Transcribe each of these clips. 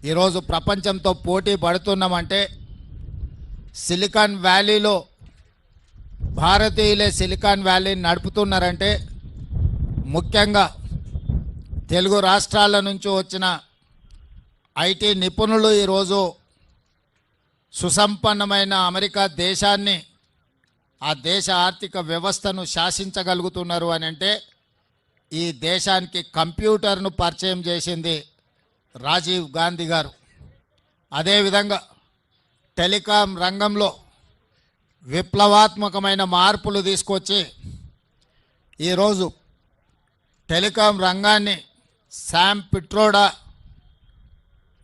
ఈరోజు ప్రపంచంతో పోటీ పడుతున్నామంటే సిలికాన్ వ్యాలీలో భారతీయులే సిలికాన్ వ్యాలీని నడుపుతున్నారంటే ముఖ్యంగా తెలుగు రాష్ట్రాల నుంచి వచ్చిన ఐటీ నిపుణులు ఈరోజు సుసంపన్నమైన అమెరికా దేశాన్ని ఆ దేశ ఆర్థిక వ్యవస్థను శాసించగలుగుతున్నారు అని అంటే ఈ దేశానికి కంప్యూటర్ను పరిచయం చేసింది రాజీవ్ గాంధీ గారు. అదేవిధంగా టెలికాం రంగంలో విప్లవాత్మకమైన మార్పులు తీసుకొచ్చి ఈరోజు టెలికాం రంగాన్ని శామ్ పిట్రోడా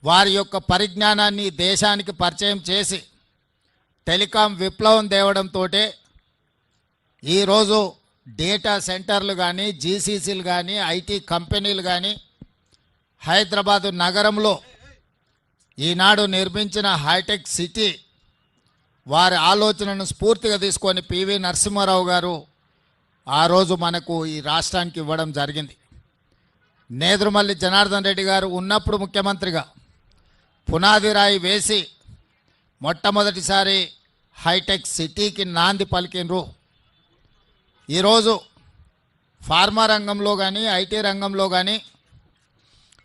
వారి యొక్క పరిజ్ఞానాన్ని దేశానికి పరిచయం చేసి టెలికాం విప్లవం తేవడంతో ఈరోజు డేటా సెంటర్లు కానీ జీసీసీలు కానీ ఐటీ కంపెనీలు కానీ హైదరాబాదు నగరంలో ఈనాడు నిర్మించిన హైటెక్ సిటీ వారి ఆలోచనను స్ఫూర్తిగా తీసుకొని పివి నరసింహారావు గారు ఆ రోజు మనకు ఈ రాష్ట్రానికి ఇవ్వడం జరిగింది. నేదురుమల్లి జనార్దన్ రెడ్డి గారు ఉన్నప్పుడు ముఖ్యమంత్రిగా పునాది రాయి వేసి మొట్టమొదటిసారి హైటెక్ సిటీకి నాంది పలికినరు ఈరోజు ఫార్మా రంగంలో కానీ ఐటీ రంగంలో కానీ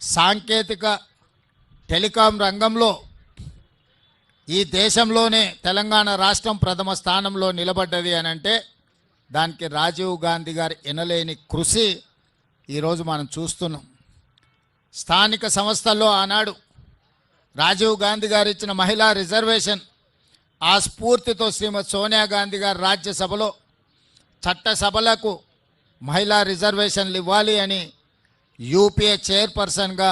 సాంకేతిక టెలికాం రంగంలో ఈ దేశంలోనే తెలంగాణ రాష్ట్రం ప్రథమ స్థానంలో నిలబడ్డది అని అంటే దానికి రాజీవ్ గాంధీ గారి ఎనలేని కృషి ఈరోజు మనం చూస్తున్నాం. స్థానిక సంస్థల్లో ఆనాడు రాజీవ్ గాంధీ గారు ఇచ్చిన మహిళా రిజర్వేషన్ ఆ స్ఫూర్తితో శ్రీమతి సోనియా గాంధీ గారు రాజ్యసభలో చట్టసభలకు మహిళా రిజర్వేషన్లు ఇవ్వాలి అని యూపీఏ చైర్పర్సన్గా